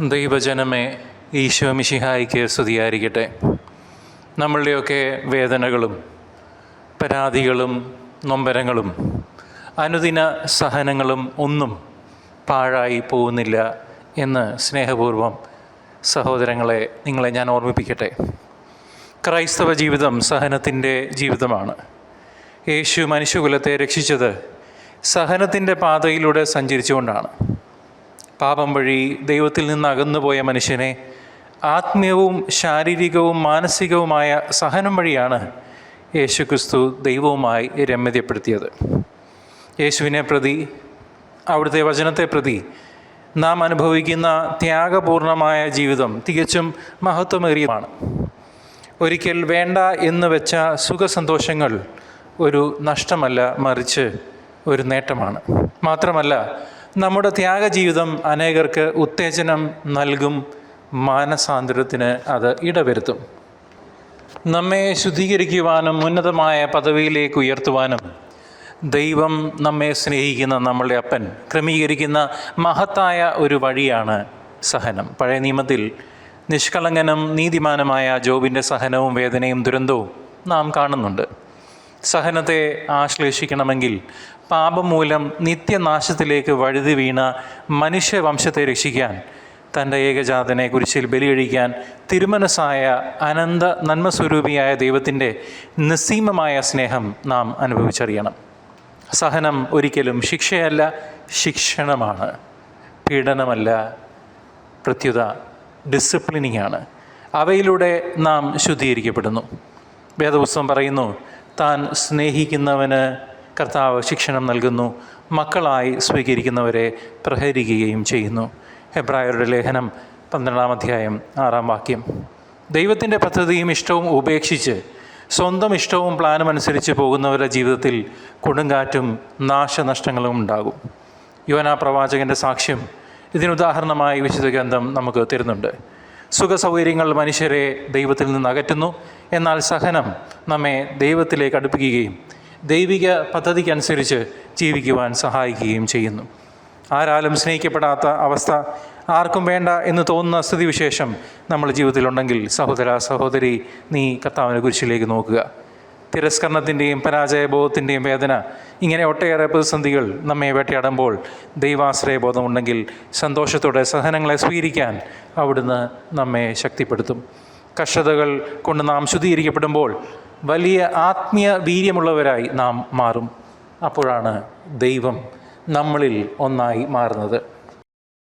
ദൈവജനമേ ഈശോ മിശിഹായിക്ക് സ്തുതിയായിരിക്കട്ടെ. നമ്മളുടെയൊക്കെ വേദനകളും പരാതികളും നൊമ്പരങ്ങളും അനുദിന സഹനങ്ങളും ഒന്നും പാഴായി പോകുന്നില്ല എന്ന് സ്നേഹപൂർവം സഹോദരങ്ങളെ നിങ്ങളെ ഞാൻ ഓർമ്മിപ്പിക്കട്ടെ. ക്രൈസ്തവ ജീവിതം സഹനത്തിന്റെ ജീവിതമാണ്. യേശു മനുഷ്യകുലത്തെ രക്ഷിച്ചത് സഹനത്തിന്റെ പാതയിലൂടെ സഞ്ചരിച്ചുകൊണ്ടാണ്. പാപം വഴി ദൈവത്തിൽ നിന്ന് അകന്നുപോയ മനുഷ്യനെ ആത്മീയവും ശാരീരികവും മാനസികവുമായ സഹനം വഴിയാണ് യേശുക്രിസ്തു ദൈവവുമായി രമ്യതപ്പെടുത്തിയത്. യേശുവിനെ പ്രതി അവിടുത്തെ വചനത്തെ പ്രതി നാം അനുഭവിക്കുന്ന ത്യാഗപൂർണമായ ജീവിതം തികച്ചും മഹത്വമേറിയതാണ്. ഒരിക്കൽ വേണ്ട എന്ന് വെച്ച സുഖസന്തോഷങ്ങൾ ഒരു നഷ്ടമല്ല മറിച്ച് ഒരു നേട്ടമാണ്. മാത്രമല്ല നമ്മുടെ ത്യാഗജീവിതം അനേകർക്ക് ഉത്തേജനം നൽകും മാനസാന്തരത്തിന് അത് ഇടവരുത്തും. നമ്മെ ശുദ്ധീകരിക്കുവാനും ഉന്നതമായ പദവിയിലേക്ക് ഉയർത്തുവാനും ദൈവം നമ്മെ സ്നേഹിക്കുന്ന നമ്മളുടെ അപ്പൻ ക്രമീകരിക്കുന്ന മഹത്തായ ഒരു വഴിയാണ് സഹനം. പഴയ നിയമത്തിൽ നിഷ്കളങ്കനും നീതിമാനുമായ ജോബിന്റെ സഹനവും വേദനയും ദുരന്തവും നാം കാണുന്നുണ്ട്. സഹനത്തെ ആശ്ലേഷിക്കണമെങ്കിൽ പാപം മൂലം നിത്യനാശത്തിലേക്ക് വഴുതി വീണ മനുഷ്യവംശത്തെ രക്ഷിക്കാൻ തന്റെ ഏകജാതനെ കുരിശിൽ ബലിയഴിക്കാൻ തിരുമനസ്സായ അനന്ത നന്മസ്വരൂപിയായ ദൈവത്തിന്റെ നിസ്സീമമായ സ്നേഹം നാം അനുഭവിച്ചറിയണം. സഹനം ഒരിക്കലും ശിക്ഷയല്ല ശിക്ഷണമാണ്. പീഡനമല്ല പ്രത്യുത ഡിസിപ്ലിനിങ് ആണ് അവയിലൂടെ നാം ശുദ്ധീകരിക്കപ്പെടുന്നു. വേദപുസ്തകം പറയുന്നു താൻ സ്നേഹിക്കുന്നവന് കർത്താവ് ശിക്ഷണം നൽകുന്നു. മക്കളായി സ്വീകരിക്കുന്നവരെ പ്രഹരിക്കുകയും ചെയ്യുന്നു. ഹെബ്രായരുടെ ലേഖനം പന്ത്രണ്ടാം അധ്യായം ആറാം വാക്യം. ദൈവത്തിന്റെ പദ്ധതിയും ഇഷ്ടവും ഉപേക്ഷിച്ച് സ്വന്തം ഇഷ്ടവും പ്ലാനും അനുസരിച്ച് പോകുന്നവരുടെ ജീവിതത്തിൽ കൊടുങ്കാറ്റും നാശനഷ്ടങ്ങളും ഉണ്ടാകും. യുവന പ്രവാചകന്റെ സാക്ഷ്യം ഇതിനുദാഹരണമായി വിശുദ്ധ ഗ്രന്ഥം നമുക്ക് തരുന്നുണ്ട്. സുഖസൗകര്യങ്ങൾ മനുഷ്യരെ ദൈവത്തിൽ നിന്ന് അകറ്റുന്നു. എന്നാൽ സഹനം നമ്മെ ദൈവത്തിലേക്ക് അടുപ്പിക്കുകയും ദൈവിക പദ്ധതിക്കനുസരിച്ച് ജീവിക്കുവാൻ സഹായിക്കുകയും ചെയ്യുന്നു. ആരാലും സ്നേഹിക്കപ്പെടാത്ത അവസ്ഥ ആർക്കും വേണ്ട എന്ന് തോന്നുന്ന സ്ഥിതിവിശേഷം നമ്മൾ ജീവിതത്തിലുണ്ടെങ്കിൽ സഹോദര സഹോദരി നീ കർത്താവിനെ കുരിശിലേക്ക് നോക്കുക. തിരസ്കരണത്തിന്റെയും പരാജയബോധത്തിന്റെയും വേദന ഇങ്ങനെ ഒട്ടേറെ പ്രതിസന്ധികൾ നമ്മെ വേട്ടയാടുമ്പോൾ ദൈവാശ്രയബോധമുണ്ടെങ്കിൽ സന്തോഷത്തോടെ സഹനങ്ങളെ സ്വീകരിക്കാൻ അവിടുന്ന് നമ്മെ ശക്തിപ്പെടുത്തും. കഷ്ടതകൾ കൊണ്ട് നാം ശുദ്ധീകരിക്കപ്പെടുമ്പോൾ വലിയ ആത്മീയ വീര്യമുള്ളവരായി നാം മാറും. അപ്പോഴാണ് ദൈവം നമ്മളിൽ ഒന്നായി മാറുന്നത്.